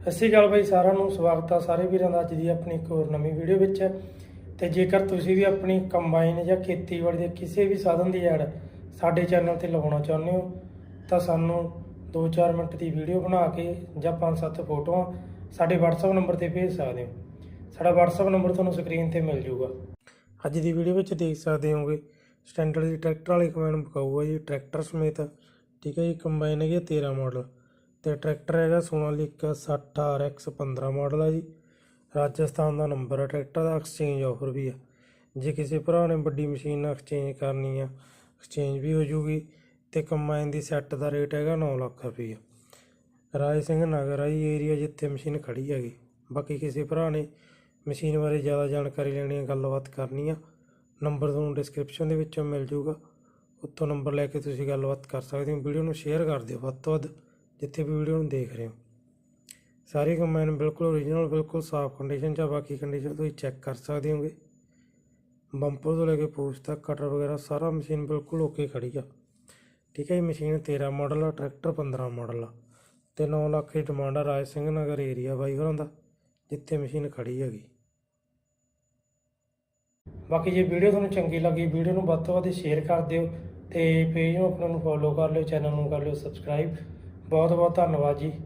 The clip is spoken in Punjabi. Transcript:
ਸਤਿ ਸ਼੍ਰੀ ਅਕਾਲ ਬਾਈ, ਸਾਰਿਆਂ ਨੂੰ ਸਵਾਗਤ ਆ ਸਾਰੇ ਵੀਰਾਂ ਦਾ ਅੱਜ ਦੀ ਆਪਣੀ ਇੱਕ ਹੋਰ ਨਵੀਂ ਵੀਡੀਓ ਵਿੱਚ। ਤੇ ਜੇਕਰ ਤੁਸੀਂ ਵੀ ਆਪਣੀ ਕੰਬਾਈਨ ਜਾਂ ਖੇਤੀਬਾੜੀ ਦੇ ਕਿਸੇ ਵੀ ਸਾਧਨ ਦੀ ਐਡ ਸਾਡੇ ਚੈਨਲ ਤੇ ਲਗਾਉਣਾ ਚਾਹੁੰਦੇ ਹੋ, ਤਾਂ ਸਾਨੂੰ 2-4 ਮਿੰਟ ਦੀ ਵੀਡੀਓ ਬਣਾ ਕੇ ਜਾਂ 5-7 ਫੋਟੋਆਂ ਸਾਡੇ WhatsApp ਨੰਬਰ ਤੇ ਭੇਜ ਸਕਦੇ ਹੋ। ਸਾਡਾ WhatsApp ਨੰਬਰ ਤੁਹਾਨੂੰ ਸਕਰੀਨ ਤੇ ਮਿਲ ਜਾਊਗਾ। ਅੱਜ ਦੀ ਵੀਡੀਓ ਵਿੱਚ ਦੇਖ ਸਕਦੇ ਹੋਗੇ, ਸਟੈਂਡਰਡ ਦੀ ਟਰੈਕਟਰ ਵਾਲੇ ਕੰਬਾਈਨ ਬਕਾਊ ਹੈ ਜੀ, ਟਰੈਕਟਰ ਸਮੇਤ, ਠੀਕ ਹੈ ਜੀ, ਕੰਬਾਈਨ ਹੈਗੀ ਹੈ 13 ਮਾਡਲ। ਤੇ ਟਰੈਕਟਰ ਹੈਗਾ ਸੋਨਾਲੀਕਾ 60 RX 15 ਮਾਡਲ ਆ ਜੀ। ਰਾਜਸਥਾਨ ਦਾ ਨੰਬਰ ਹੈ ਟਰੈਕਟਰ ਦਾ ਐਕਸਚੇਂਜ ਆਫਰ ਵੀ ਆ। ਜੇ ਕਿਸੇ ਭਰਾ ਨੇ ਵੱਡੀ ਮਸ਼ੀਨ ਐਕਸਚੇਂਜ ਕਰਨੀ ਆ ਐਕਸਚੇਂਜ ਵੀ ਹੋ ਜੂਗੀ ਤੇ ਕੰਬਾਈਨ ਦੀ ਸੈੱਟ ਦਾ ਰੇਟ ਹੈਗਾ 9 ਲੱਖ ਰੁਪਈਆ। ਰਾਏ ਸਿੰਘ ਨਗਰ ਆ ਜੀ ਏਰੀਆ ਜਿੱਥੇ ਮਸ਼ੀਨ ਖੜੀ ਹੈਗੀ। ਬਾਕੀ ਕਿਸੇ ਭਰਾ ਨੇ ਮਸ਼ੀਨ ਬਾਰੇ ਜ਼ਿਆਦਾ ਜਾਣਕਾਰੀ ਲੈਣੀ ਹੈ ਗੱਲਬਾਤ ਕਰਨੀ ਆ, ਨੰਬਰ ਤੁਹਾਨੂੰ ਡਿਸਕ੍ਰਿਪਸ਼ਨ ਦੇ ਵਿੱਚੋਂ ਮਿਲ ਜਾਊਗਾ ਉੱਥੋਂ ਨੰਬਰ ਲੈ ਕੇ ਤੁਸੀਂ ਗੱਲਬਾਤ ਕਰ ਸਕਦੇ ਹੋ, ਵੀਡੀਓ ਨੂੰ ਸ਼ੇਅਰ ਕਰ ਦਿਓ ਵੱਧ ਤੋਂ ਵੱਧ। ਜਿੱਥੇ ਵੀ ਵੀਡੀਓ ਨੂੰ ਦੇਖ ਰਹੇ ਹੋ। ਸਾਰੀ ਕੰਬਾਈਨ ਬਿਲਕੁਲ ਓਰੀਜਨਲ ਬਿਲਕੁਲ ਸਾਫ਼ ਕੰਡੀਸ਼ਨ 'ਚ ਆ, ਬਾਕੀ ਕੰਡੀਸ਼ਨ ਤੁਸੀਂ ਚੈੱਕ ਕਰ ਸਕਦੇ ਹੋਗੇ। ਬੰਪਰ ਤੋਂ ਲੈ ਕੇ ਪੂਛ ਤੱਕ ਕਟਰ ਵਗੈਰਾ ਸਾਰਾ ਮਸ਼ੀਨ ਬਿਲਕੁਲ ਓਕੇ ਖੜੀ ਆ। ਠੀਕ ਹੈ ਜੀ ਮਸ਼ੀਨ 13 ਮਾਡਲ ਆ ਟਰੈਕਟਰ 15 ਮਾਡਲ ਆ। ਤੇ 9 ਲੱਖ ਦੀ ਡਿਮਾਂਡ ਆ ਰਾਜ ਸਿੰਘ ਨਗਰ ਏਰੀਆ ਬਾਈ ਹੋਰਾਂ ਦਾ, ਜਿੱਥੇ ਮਸ਼ੀਨ ਖੜੀ ਹੈਗੀ। ਬਾਕੀ ਜੇ ਵੀਡੀਓ ਤੁਹਾਨੂੰ ਚੰਗੀ ਲੱਗੀ, ਵੀਡੀਓ ਨੂੰ ਵੱਧ ਤੋਂ ਵੱਧ ਸ਼ੇਅਰ ਕਰ ਦਿਓ ਤੇ ਪੇਜ ਨੂੰ ਆਪਣਾ ਨੂੰ ਫੋਲੋ ਕਰ ਲਿਓ ਚੈਨਲ ਨੂੰ ਕਰ ਲਿਓ ਸਬਸਕ੍ਰਾਈਬ ਬਹੁਤ ਬਹੁਤ ਧੰਨਵਾਦ ਜੀ।